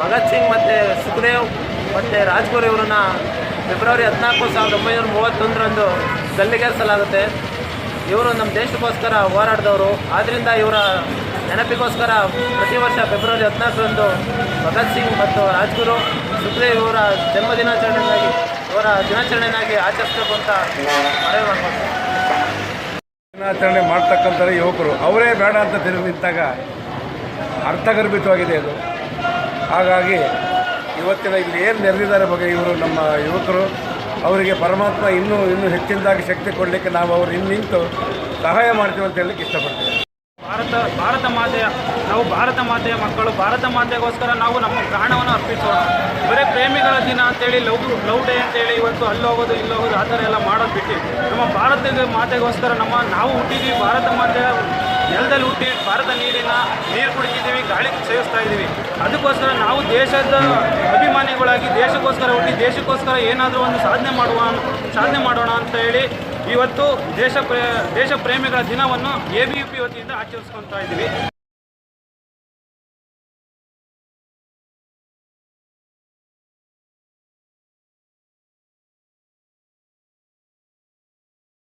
ಭಗತ್ ಸಿಂಗ್ ಮತ್ತೆ ಸುಖದೇವ್ ಮತ್ತೆ ರಾಜ್ಗುರು ಇವರನ್ನ ಫೆಬ್ರವರಿ ಹದಿನಾಲ್ಕು ಸಾವಿರದ ಒಂಬೈನೂರ ಮೂವತ್ತೊಂದರಂದು ಗಲ್ಲಿಗೇರಿಸಲಾಗುತ್ತೆ. ಇವರು ನಮ್ಮ ದೇಶಕ್ಕೋಸ್ಕರ ಹೋರಾಡಿದವರು. ಆದ್ದರಿಂದ ಇವರ ನೆನಪಿಗೋಸ್ಕರ ಪ್ರತಿ ವರ್ಷ ಫೆಬ್ರವರಿ ಹದಿನಾಲ್ಕರಂದು ಭಗತ್ ಸಿಂಗ್ ಮತ್ತು ರಾಜ್ಗುರು ಸುಖದೇವ್ ಇವರ ಜನ್ಮದಿನಾಚರಣೆಗಾಗಿ ಇವರ ದಿನಾಚರಣೆಯಾಗಿ ಆಚರಿಸಬೇಕು ಅಂತ ಮನವಿ ದಿನಾಚರಣೆ ಮಾಡ್ತಕ್ಕಂಥ ಯುವಕರು. ಅವರೇ ಬೇಡ ಅಂತ ತಿರುಗಿ ಅರ್ಥಗರ್ಭಿತವಾಗಿದೆ ಅದು. ಹಾಗಾಗಿ ಇವತ್ತಿನ ಇಲ್ಲಿ ಏನು ನೆರೆದಿದ್ದಾರೆ ಬಗ್ಗೆ ಇವರು ನಮ್ಮ ಯುವಕರು, ಅವರಿಗೆ ಪರಮಾತ್ಮ ಇನ್ನೂ ಇನ್ನೂ ಹೆಚ್ಚಿನದಾಗಿ ಶಕ್ತಿ ಕೊಡಲಿಕ್ಕೆ ನಾವು ಅವ್ರು ಇನ್ನು ನಿಂತು ಸಹಾಯ ಮಾಡ್ತೀವಿ ಅಂತ ಹೇಳಲಿಕ್ಕೆ ಇಷ್ಟಪಡ್ತೀನಿ. ಭಾರತ ಭಾರತ ಮಾತೆಯ, ನಾವು ಭಾರತ ಮಾತೆಯ ಮಕ್ಕಳು, ಭಾರತ ಮಾತೆಗೋಸ್ಕರ ನಾವು ನಮ್ಮ ಪ್ರಾಣವನ್ನು ಅರ್ಪಿಸೋಣ. ಬರೀ ಪ್ರೇಮಿಗಳ ದಿನ ಅಂತೇಳಿ, ಲವ್ ಲವ್ ಡೇ ಅಂತೇಳಿ ಇವತ್ತು ಅಲ್ಲೋಗೋದು ಹೋಗೋದು, ಇಲ್ಲಿ ಹೋಗೋದು, ಆ ಥರ ಎಲ್ಲ ಮಾಡೋದು ಬಿಟ್ಟು ನಮ್ಮ ಭಾರತದ ಮಾತೆಗೋಸ್ಕರ ನಮ್ಮ, ನಾವು ಹುಟ್ಟಿದ್ದೀವಿ ಭಾರತ ಮಾತೆಯ ನೆಲದಲ್ಲಿ ಹುಟ್ಟಿ ಭಾರತ ನೀರಿನ ನೀರು ಕುಡಿತಿದ್ದೀವಿ, ಗಾಳಿ ಸೇವಿಸ್ತಾ ಇದ್ದೀವಿ. ಅದಕ್ಕೋಸ್ಕರ ನಾವು ದೇಶದ ಅಭಿಮಾನಿಗಳಾಗಿ ದೇಶಕ್ಕೋಸ್ಕರ ಹುಟ್ಟಿ ದೇಶಕ್ಕೋಸ್ಕರ ಏನಾದರೂ ಒಂದು ಸಾಧನೆ ಮಾಡುವ, ಸಾಧನೆ ಮಾಡೋಣ ಅಂತ ಹೇಳಿ ಇವತ್ತು ದೇಶ ದೇಶ ಪ್ರೇಮಿಗಳ ದಿನವನ್ನು ಎ ಬಿ ಯು ಪಿ ವತಿಯಿಂದ ಆಚರಿಸ್ಕೊತಾ ಇದ್ದೀವಿ.